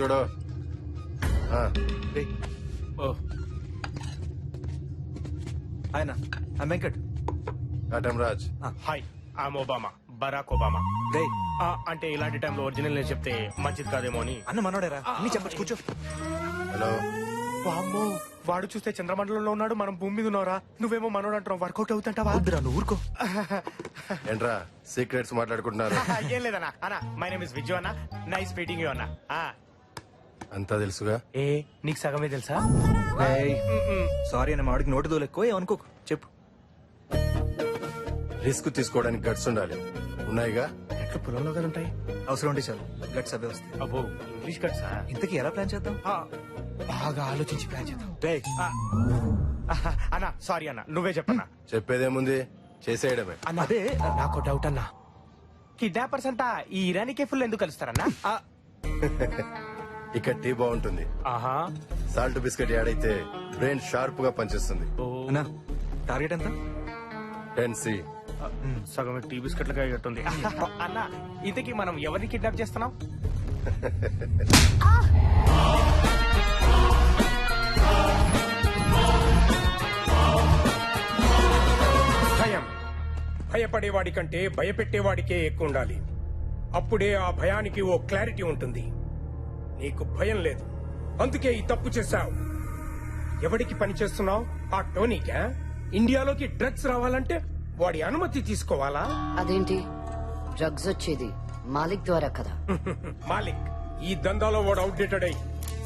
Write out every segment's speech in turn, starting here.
చూడు. ఆ, రేయ్, ఓ. ఆయన ఆ Venkat. Katam Raj. Hi I'm Obama Barack Obama. రే ఆ, అంటే ఇలాంటి టైంలో ఒరిజినల్ నేను చెప్తే మంచిది కాదేమో అని. అన్న మనోడేరా అన్ని చెప్పచ్చు కూర్చో. హలో. వామ్మో వాడు చూస్తే చంద్రమండలంలో ఉన్నాడు మనం భూమి మీద ఉన్నారా నువ్వేమో మనోడు అంటున్నావు వర్కౌట్ అవుతుంటావా? వద్దురా నువ్వు ఊరుకో. ఏంట్రా సీక్రెట్స్ మాట్లాడుకుంటున్నారు? ఏం లేదన్నా అన్న మై నేమ్ ఇస్ విజయ్ అన్న నైస్ మీటింగ్ యూ అన్న. ఆ, అంతా తెలుసుగా? ఏ నీకు సగమే తెలుసా? సారీ అన్న మాడికి నోటి దోలు ఎక్కువ. ఏమనుకోకు చెప్పు. రిస్క్ తీసుకోవడానికి గట్స్ ఉండాలి. ఉన్నాయిగా? ఎట్లా పొలంలో కదా ఉంటాయి? అవసరం ఉంటే చాలు గట్స్ అవే వస్తాయి. అబ్బో ఇంగ్లీష్ కట్సా ఇంతకీ ఎలా ప్లాన్ చేద్దాం? ఆ, బాగా ఆలోచించి ప్లాన్ చేద్దాం. అన్న సారీ అన్న నువ్వే చెప్పన్నా. చెప్పేదేముంది? చేసేయడమే. అన్న అదే నాకు డౌట్ అన్నా. కిడ్నాపర్స్ అంతా ఈ ఇరానీ కేఫుల్ ఎందుకు కలుస్తారన్నా? ఆ, ఇక్కడ టీ బాగుంటుంది. ఆహా. సాల్ట్ బిస్కెట్ యాడ్ అయితే బ్రెయిన్ షార్ప్గా పనిచేస్తుంది అన్నా టార్గెట్ ఎంత? Ten C. సగం టీ బిస్కెట్లుగా అయ్యట్టుంది అన్న ఇంతకీ మనం ఎవరిని కిడ్నాప్ చేస్తున్నాం? భయం. భయపడేవాడి కంటే భయపెట్టేవాడికే ఎక్కువ ఉండాలి అప్పుడే ఆ భయానికి ఓ క్లారిటీ ఉంటుంది. నీకు భయం లేదు. అందుకే ఈ తప్పు చేశావు. ఎవడికి పని చేస్తున్నావు? ఆ టోనీకా? ఇండియాలోకి డ్రగ్స్ రావాలంటే వాడి అనుమతి తీసుకోవాలా? అదేంటి? డ్రగ్స్ వచ్చేది మాలిక్ ద్వారా కదా. మాలిక్ ఈ దందాలో వాడు అవుట్డేటెడ్ అయి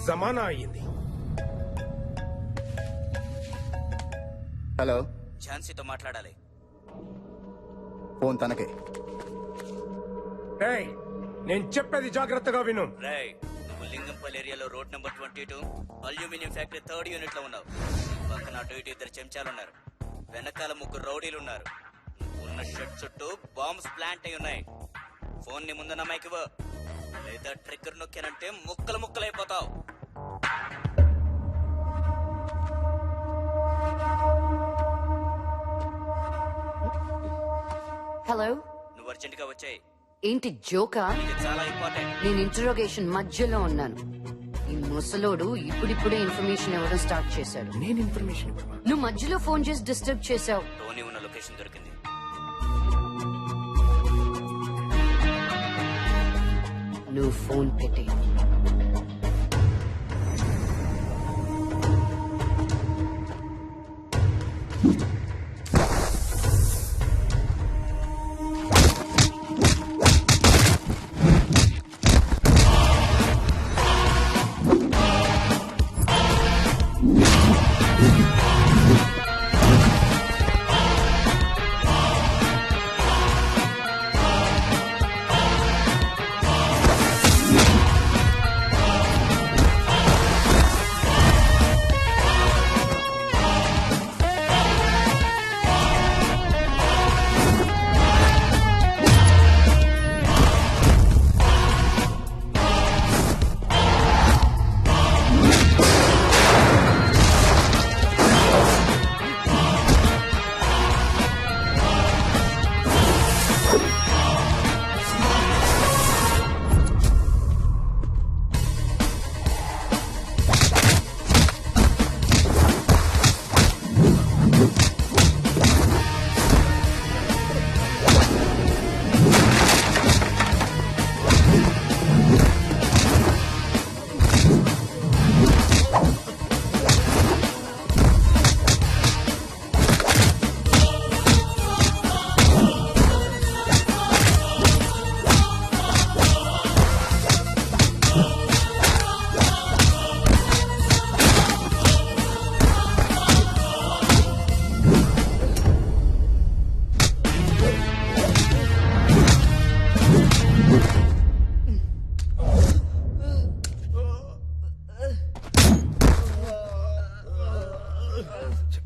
జమానా అయ్యింది. హలో? ఝాన్సీతో మాట్లాడాలి. ఫోన్ తనకే. ఏయ్, నేను చెప్పేది జాగ్రత్తగా విను. రేయ్ లింగంపల్లి ఏరియాలో road number twenty two aluminium factory third యూనిట్లో ఉన్నావు పక్కన అటు ఇటు ఇద్దరు చెంచాలున్నారు. వెనకాల ముగ్గురు రౌడీలు ఉన్నారు ఉన్న షెడ్ చుట్టూ బాంబ్స్ ప్లాంట్ అయి ఉన్నాయి. ఫోన్ని ముందు నమ్మాయికి లేదా ట్రిగ్గర్ నొక్కానంటే ముక్కలు ముక్కలైపోతావు. హలో నువ్వు అర్జెంట్గా వచ్చాయి. ఏంటి జోకా? నేను ఇంటరోగేషన్ మధ్యలో ఉన్నాను. ఈ ముసలోడు ఇప్పుడిప్పుడే ఇన్ఫర్మేషన్ ఇవ్వడం స్టార్ట్ చేశాడు. నేను ఇన్ఫర్మేషన్ నువ్వు మధ్యలో ఫోన్ చేసి డిస్టర్బ్ చేశావు. టోనీ ఉన్న లొకేషన్ దొరికింది. నువ్వు ఫోన్ పెట్టి. చెప్పేది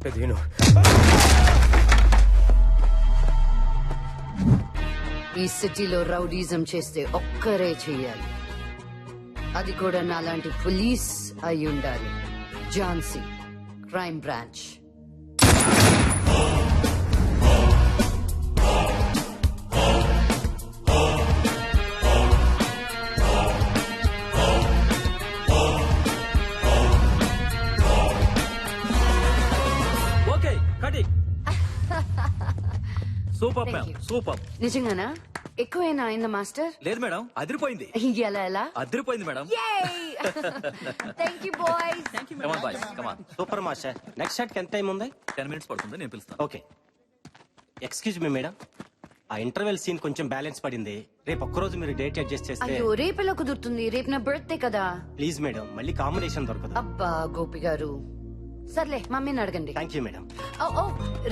విను. ఈ సిటీలో రౌడీజం చేస్తే ఒక్కరే చెయ్యాలి. అది కూడా నాలాంటి పోలీస్ అయి ఉండాలి Jhansi crime branch. Super ma'am. Super. నిజంగానా? ఎక్కువైనా అయిందా మాస్టర్? లేదు మేడం అదిరిపోయింది. ఎలా ఎలా? అదిరిపోయింది madam. Thank you boys come on boys come on super master. Next shot ఎంత టైం ఉంది? టెన్ మినిట్స్ పడుతుంది నేను పిలుస్తాను ఓకే ఎక్స్క్యూజ్ మీ మేడం ఆ ఇంటర్వెల్ సీన్ కొంచెం బ్యాలెన్స్ పడింది. రేపు ఒక్కరోజు మీరు డేట్ అడ్జస్ట్ చేస్తే అయ్యో రేపెలా కుదురుతుంది? రేపు నా బర్త్డే కదా. ప్లీజ్ మేడం మళ్ళీ కాంబినేషన్ దొరకదు. అబ్బా గోపి గారు. సర్లే మమ్మీని అడగండి. Thank you madam oh oh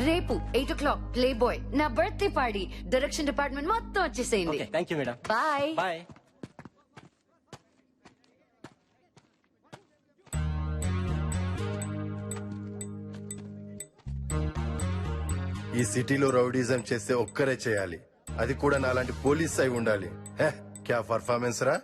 రేపు eight o'clock play boy నా బర్త్డే పార్టీ డైరెక్షన్ డిపార్ట్మెంట్ మొత్తం వచ్చేసేయండి. Okay thank you madam bye bye ఈ సిటీలో రౌడీజం చేస్తే ఒక్కరే చేయాలి. అది కూడా నాలాంటి పోలీస్ అయి ఉండాలి. హే, క్యా పర్ఫార్మెన్స్ రా?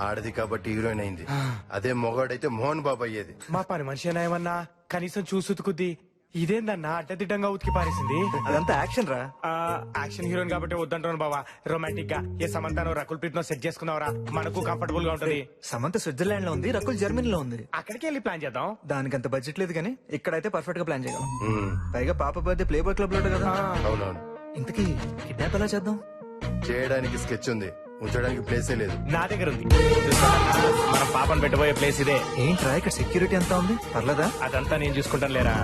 ఆడది కాబట్టి హీరోయిన్ అయింది. అదే మొగాడైతే మోహన్ బాబు అయ్యేది. మా పని మనిషి ఏమన్నా కనీసం చూసి ఉతుకుద్ది ఇదేందన్నా అడ్డదిడ్డంగా ఉతికి పారేసింది? అదంతా యాక్షన్ రా. ఆ, యాక్షన్ హీరోయిన్ కాబట్టి వద్దంటాను బావా. రొమాంటిక్గా ఏ సమంతాను రకుల్ ప్రీత్ సెట్ చేసుకున్నావరా? మనకు కంఫర్టబుల్గా ఉంటది. సమంత స్విట్జర్లాండ్లో ఉంది రకుల్ జర్మనీలో ఉంది. అక్కడికి వెళ్ళి ప్లాన్ చేద్దాం. దానికి అంత బడ్జెట్ లేదు కానీ ఇక్కడైతే పర్ఫెక్ట్గా ప్లాన్ చేయగలం. పైగా పాప బర్త్డే ప్లే బాయ్ క్లబ్లో కదా. అవునవును. ఇంతకీ కిడ్నాప్ ఎలా చేద్దాం? చేయడానికి స్కెచ్ ఉంది. ఉంచడానికి ప్లేసే లేదు. నా దగ్గర ఉంది. మనం పాపను పెట్టబోయే ప్లేస్ ఇదే. ఏంట్రా ఇక్కడ సెక్యూరిటీ ఎంత ఉంది? పర్లేదా? అదంతా నేను చూసుకుంటాను లేరా?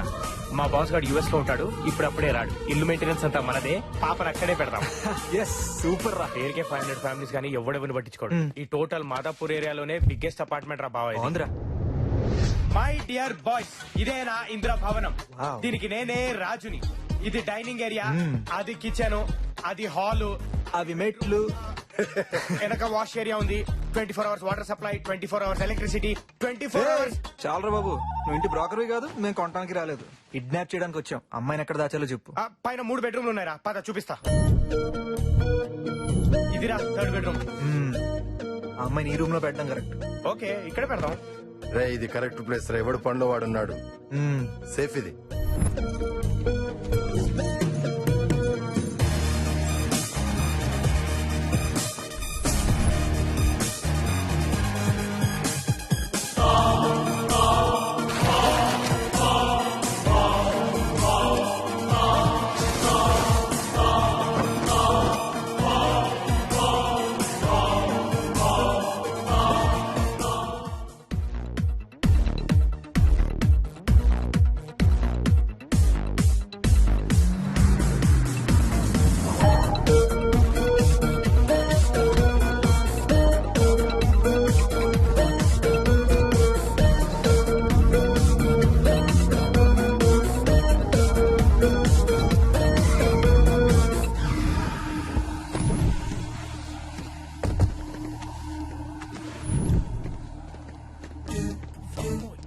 మా బాస్ గారు యుఎస్లో ఉంటాడు ఇప్పుడు అప్పుడే రాడు. ఇల్లు మెయింటెనెన్స్ అంతా మనదే పాపను అక్కడే పెడదాం ఎస్ సూపర్ రా. పేరుకే ఫైవ్ హండ్రెడ్ ఫ్యామిలీస్ కానీ ఎవడెవరిని పట్టించుకోడు. ఈ టోటల్ మాదాపూర్ ఏరియాలోనే బిగ్గెస్ట్ అపార్ట్మెంట్ రా బావా ఇది. బాగుందిరా మై డియర్ బాయ్స్ ఇదే నా ఇంద్ర భవనం Wow. దీనికి నేనే రాజుని. ఇది డైనింగ్ ఏరియా అది కిచెన్ అది హాల్. అవి మెట్లు. వెనక వాష్ ఏరియా ఉంది. Twenty four hours water supply twenty four hours electricity twenty four hours. చాలరా బాబు నువ్వు ఇంటి బ్రోకర్వి కాదు మేము కొనడానికి రాలేదు. కిడ్నాప్ చేయడానికి వచ్చాం. అమ్మాయిని ఎక్కడ దాచాలో చెప్పు. పైన మూడు బెడ్రూమ్లు ఉన్నాయిరా. పద చూపిస్తా. ఇదిరా థర్డ్ బెడ్రూమ్. మ్మ్. ఆ అమ్మాయిని ఈ రూమ్లో పెట్టడం కరెక్ట్. ఓకే ఇక్కడ పెడదాం. రే ఇది కరెక్ట్ ప్లేస్ రా. ఎవడు పనిలో వాడున్నాడు? సేఫ్ ఇది.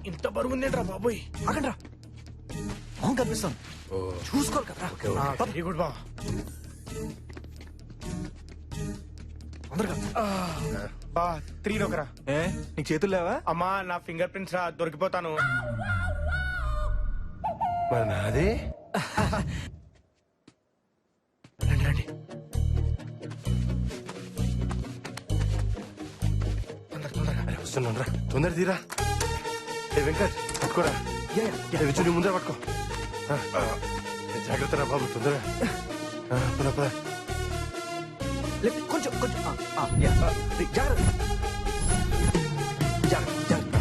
ఇంత బరువు ఉందేంట్రా బాబోయ్. అక్కడ అవును కనిపిస్తాం ఓ. చూసుకోరు వెరీ గుడ్ బా తొందరగా. బా త్రీ ఒకరా ఏ? నీకు చేతులు లేవా? అమ్మా నా ఫింగర్ ప్రింట్స్ రా దొరికిపోతాను. మరి నాది? రండి రండి. తొందర తొందరగా. అరే వస్తున్నాను రా తొందర తీరా. వెంకట్ పట్టుకోరా. ఏ విచ్చు నీ ముందర పట్టుకో. జాగ్రత్త రా బాబు లే, కొంచెం కొంచెం ఆ, ఆ, యా, ఆ, ది- జాగ్రత్త. జాగ్రత్త జాగ్రత్త.